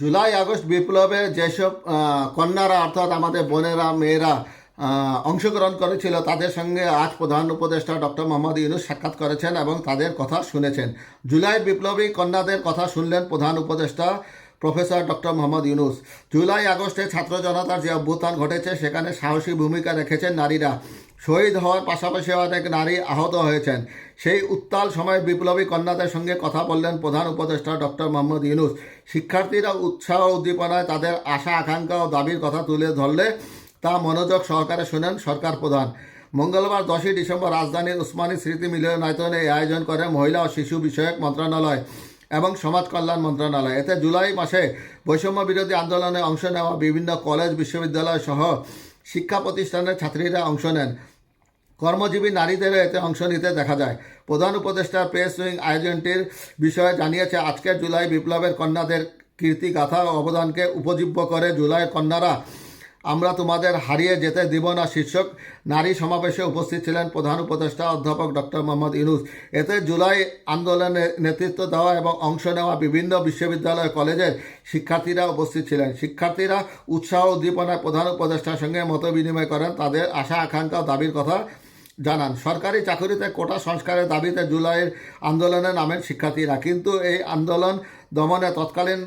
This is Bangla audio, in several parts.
জুলাই, আগস্ট বিপ্লবে যেসব কন্যারা অর্থাৎ আমাদের বোনেরা, মেয়েরা অংশগ্রহণ করেছিল, তাদের সঙ্গে আজ প্রধান উপদেষ্টা ডক্টর মোহাম্মদ ইউনুস সাক্ষাৎ করেছেন এবং তাদের কথা শুনেছেন। জুলাই বিপ্লবী কন্যাদের কথা শুনলেন প্রধান উপদেষ্টা professor doctor Mohammad Yunus. July, আগস্টে ছাত্র জনতার যে অভ্যুত্থান ঘটেছে, সেখানে সাহসী ভূমিকা রেখেছেন নারীরা। শহীদ হওয়ার পাশাপাশি অনেক নারী আহত হয়েছেন। সেই উত্তাল সময় বিপ্লবী কন্যাদের সঙ্গে কথা বললেন প্রধান উপদেষ্টা ডক্টর মোহাম্মদ ইউনুস। শিক্ষার্থীরা উৎসাহ উদ্দীপনায় তাদের আশা, আকাঙ্ক্ষা ও দাবির কথা তুলে ধরলে তা মনোযোগ সহকারে শুনেন সরকার প্রধান। মঙ্গলবার দশই ডিসেম্বর রাজধানীর উসমানী স্মৃতি মিলনায়তনে এই আয়োজন করে মহিলা ও শিশু বিষয়ক মন্ত্রণালয় এবং সমাজ কল্যাণ মন্ত্রণালয়। এতে জুলাই মাসে বৈষম্য বিরোধী আন্দোলনে অংশ নেওয়া বিভিন্ন কলেজ, বিশ্ববিদ্যালয় সহ শিক্ষা প্রতিষ্ঠানের ছাত্রীরা অংশ নেন। কর্মজীবী নারীদেরও এতে অংশ নিতে দেখা যায়। প্রধান উপদেষ্টা প্রেস উইং আয়োজনটির বিষয়ে জানিয়েছে আজকের জুলাই বিপ্লবের কন্যাদের কীর্তি গাথা ও অবদানকে উপজীব্য করে জুলাইয়ের কন্যারা, আমরা তোমাদের হারিয়ে যেতে দিব না শীর্ষক নারী সমাবেশে উপস্থিত ছিলেন প্রধান উপদেষ্টা অধ্যাপক ডক্টর মোহাম্মদ ইউনুস। এতে জুলাই আন্দোলনে নেতৃত্ব দেওয়া এবং অংশ নেওয়া বিভিন্ন বিশ্ববিদ্যালয়, কলেজের শিক্ষার্থীরা উপস্থিত ছিলেন। শিক্ষার্থীরা উৎসাহ উদ্দীপনায় প্রধান উপদেষ্টার সঙ্গে মত বিনিময় করেন। তাদের আশা আকাঙ্ক্ষা দাবির কথা জানান, সরকারি চাকুরিতে কোটা সংস্কারের দাবিতে জুলাইয়ের আন্দোলনে নামেন শিক্ষার্থীরা, কিন্তু এই আন্দোলন দমনে তৎকালীন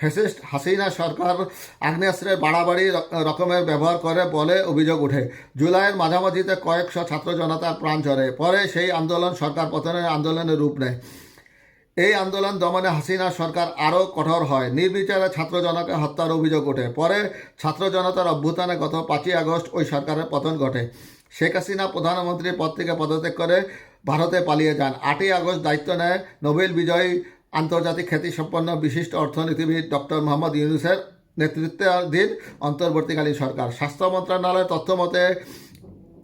ফ্যাসিস্ট হাসিনা সরকার আগ্নেয়াস্ত্রের বাড়াবাড়ি রকমের ব্যবহার করে বলে অভিযোগ ওঠে। জুলাইয়ের মাঝামাঝিতে কয়েকশো ছাত্র জনতার প্রাণ ঝরে পরে সেই আন্দোলন সরকার পতনের আন্দোলনের রূপ নেয়। এই আন্দোলন দমনে হাসিনা সরকার আরও কঠোর হয়, নির্বিচারে ছাত্র জনকে হত্যার অভিযোগ ওঠে। পরে ছাত্র জনতার অভ্যুত্থানে গত পাঁচই আগস্ট ওই সরকারের পতন ঘটে। শেখ হাসিনা প্রধানমন্ত্রীর পদ থেকে পদত্যাগ করে ভারতে পালিয়ে যান। আটই আগস্ট দায়িত্ব নেয় নোবেল বিজয়ী আন্তর্জাতিক খ্যাতিসম্পন্ন বিশিষ্ট অর্থনীতিবিদ ডক্টর মোহাম্মদ ইউনুসের নেতৃত্বাধীন অন্তর্বর্তীকালীন সরকার। স্বাস্থ্য মন্ত্রণালয়ের তথ্য মতে,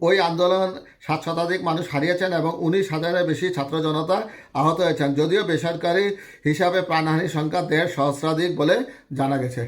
ওই আন্দোলন সাত শতাধিক মানুষ হারিয়েছেন এবং উনিশ হাজারের বেশি ছাত্র জনতা আহত হয়েছেন। যদিও বেসরকারি হিসাবে প্রাণহানির সংখ্যা দেড় সহস্রাধিক বলে জানা গেছে।